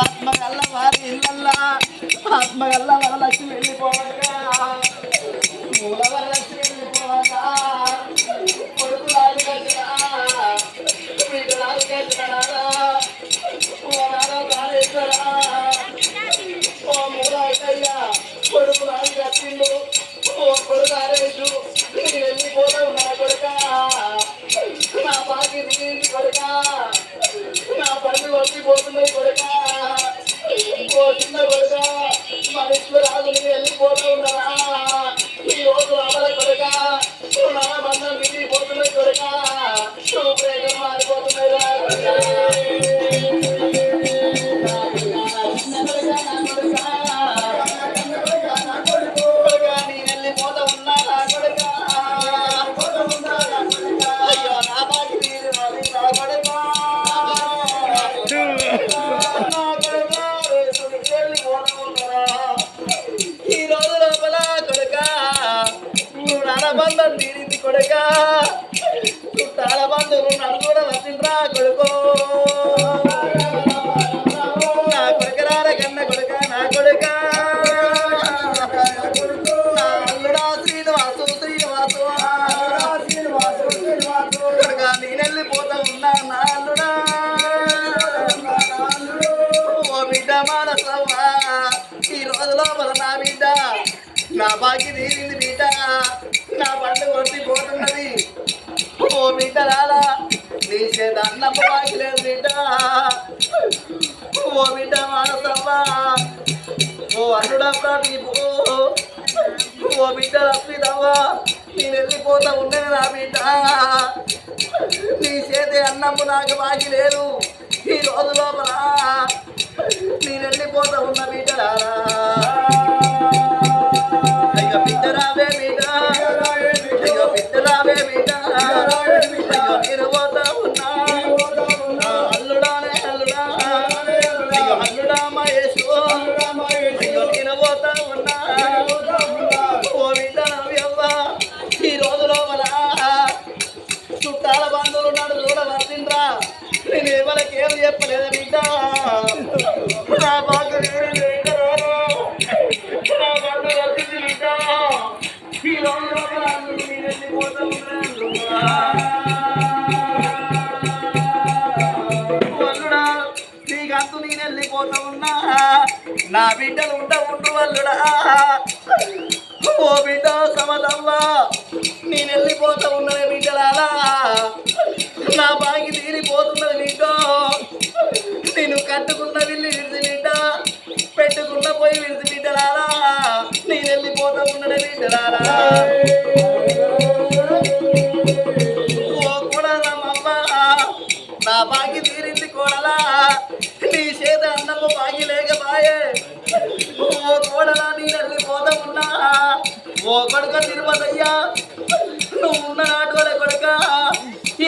ఆత్మగల్ల వారి ఇళ్ళల్లా ఆత్మగల్ల వరలక్ష్మి వెళ్ళిపోవడం తీరింది కొడుక. చుట్టాల బంధువులు నన్ను కూడా వచ్చిండ్రా కొడుకో. నా కొడుకరార కన్న కొడుక నా కొడుక. అల్లుడా శ్రీనివాసు శ్రీనివాసు. కొడుక నేనెళ్ళిపోతా ఉన్నా నా అల్లుడా. ఓ బిడ్డ మానసవ్వా ఈ రోజు లోపల నా బిడ్డ. నా బాకి తీరింది ఓ నీ చేత అన్నం బాకి లేదు బిడ్డ. ఓ బిడ్డ మానసవ్వా ఓ అల్లుడా ప్రదీపు ఓ బిడ్డ రప్పిదవ్వా. నేను వెళ్ళిపోతా ఉన్నది నా బిడ్డ. నీ చేతి అన్నము నాకు బాకి లేదు. ఈ రోజు లోపల ఈ నేను వెళ్ళిపోతా నేను వెళ్ళిపోతా ఉన్నా నా బిడ్డలు ఉండ ఉండు వల్లుడా ఓ బిడ్డ సమదవ్వా నేను వెళ్ళిపోతా ఉన్నది బిడ్డలాలా నా బాగి తీరిపోతున్నది బిడ్డ నేను కట్టుకున్న విల్లి విడిది బిడ్డ పెట్టుకున్న పోయి విడిది నా బాగి తీరింది కొడలా నీ చేత అన్నము బాగి లేకపాయే ఓ కోడలా నీ వెళ్ళిపోతా ఉన్నా ఓ కొడుక. తిరుపతయ్యా నువ్వు ఉన్న నాటు కొడుక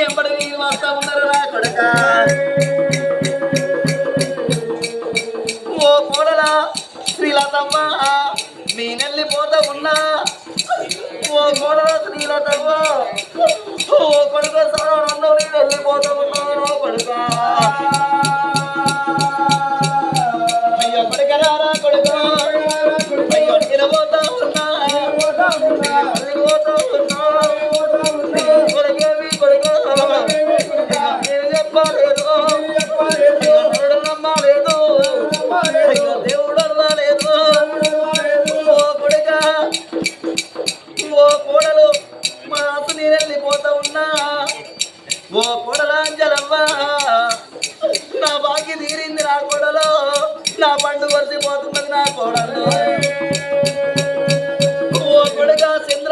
ఎంబడి నేను వస్తా ఉన్నారా రా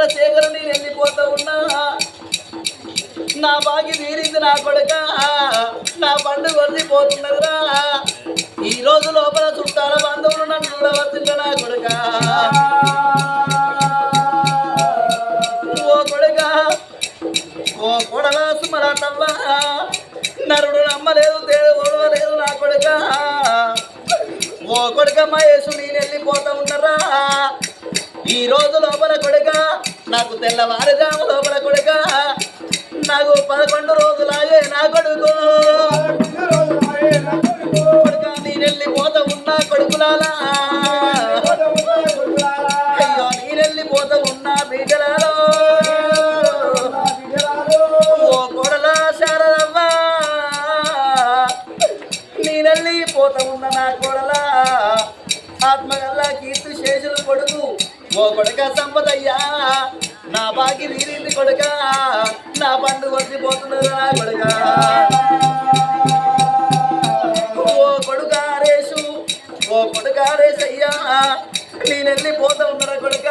చంద్రశేఖర్ నేను వెళ్ళిపోతా ఉన్నా? నా బాగి తీరింది నా కొడుక. నా పండు వదిలిపోతున్నదిరా ఈ రోజు లోపల చుట్టాల బంధువులు నన్ను చూడవచ్చిండ్రు నా కొడుక. ఓ కొడుక ఓ కొడలా సుమరాటవ్వ నరుడు నమ్మలేదు దేవుడు లేదు నా కొడుక. ఓ కొడుక మహేశు నేను వెళ్ళిపోతా ఉన్నారా? ఈ రోజు లోపల నాకు తెల్లవారుజాము లోపల కొడుక. నాకు పదకొండు రోజులాగే నా కొడుకు. కొడుక నేను వెళ్ళిపోత ఉన్నా కొడుకులాలా. అయ్యో నేను వెళ్ళిపోత ఉన్నా బిడ్డలలో ఓ కొడలా శారదవ్వా నేను వెళ్ళిపోత ఉన్న నా కొడలా. ఆత్మగల్లా కీర్తి శేషులు కొడుకు. ఓ కొడుక సంపదయ్యా నా బాకి తీరింది కొడుక నా పండు వచ్చిపోతున్నారు నా కొడుక. ఓ కొడుక రేసు ఓ కొడుక రేసయ్యా నేను వెళ్ళిపోతా ఉన్నరా కొడుక?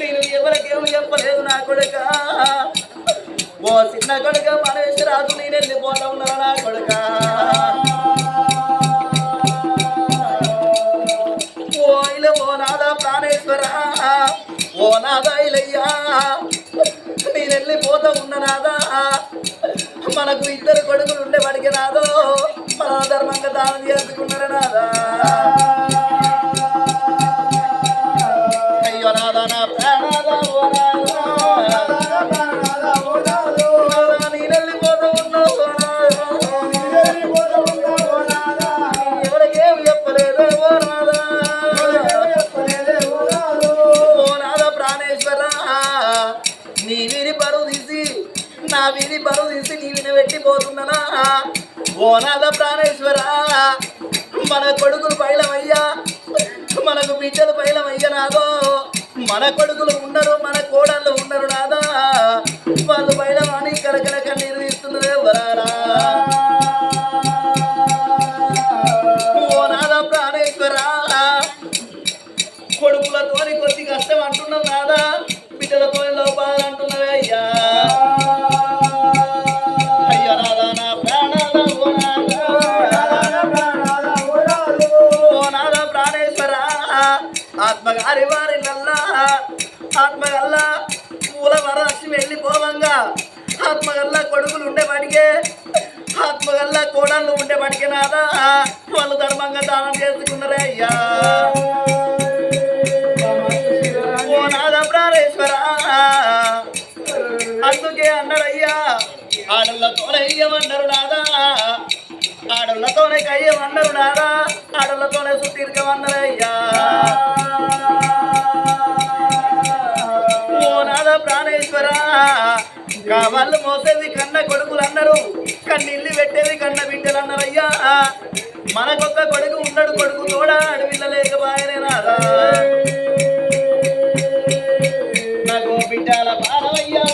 నేను ఎవరికేం చెప్పలేదు నా కొడుక. ఓ చిన్న కొడుక మనేశ్వరాజు నేను వెళ్ళిపోతా ఉన్నరా నా కొడుక? ఓ ఇలా ఓ ప్రాణేశ్వర ఓ నాదాయిలయ్యా ఇలయ్యా నేను వెళ్ళిపోతా ఉన్న నాదా. మనకు ఇద్దరు కొడుకులు ఉండే వాడికి నాదో మన ధర్మంగా దానం చేసుకున్నారు నాదా? అయ్యో నాదా నా ప్రాణాదా నీ విని బరువు తీసి నా విని బరువు తీసి నీ విని పెట్టిపోతున్నానా ఓ నాద ప్రాణేశ్వర మన కొడుకులు పైలమయ్యా మనకు బిడ్డలు పైలమయ్యా నాదో. మన కొడుకులు ఉండరు మన కోడళ్ళు ఉండరు నాదా. వాళ్ళు పైలమని కరకర కన్నీరు దానం చేసుకున్నారే అయ్యా. ఓ నాద ప్రాణేశ్వర. అందుకే అన్నారయ్యా ఆడళ్ళతోనే అయ్యమన్నారు నాదా. ఆడళ్ళతోనే కయ్యమన్నారు నాదా. ఆడళ్ళతోనే సుతీర్ఘమన్నారయ్యా ఓ నాద ప్రాణేశ్వర కావాళ్ళు మోసేది కన్న కొడుకులు అన్నారు కన్నీళ్ళు పెట్టేది కన్న బిడ్డలు అన్నారయ్యా. మనకొక్క కొడుకు ఉన్నాడు కొడుకు తోడా అడవిల్ల లేకపాయనే నాదా నాకు పాలమయ్యా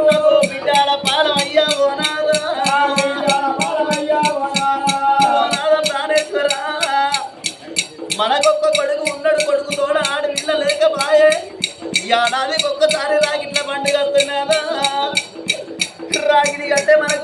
నాకు బిడ్డల పాలమయ్యా ఓ నాదా. ఓ మనకొక్క కొడుకు ఉన్నాడు కొడుకు తోడ ఆడపిల్ల పిల్ల లేకపాయే ఏడాదికి ఒక్కసారి రాగిట్ల పండుగ వస్తున్నాదా రాగిడి అంటే మనకు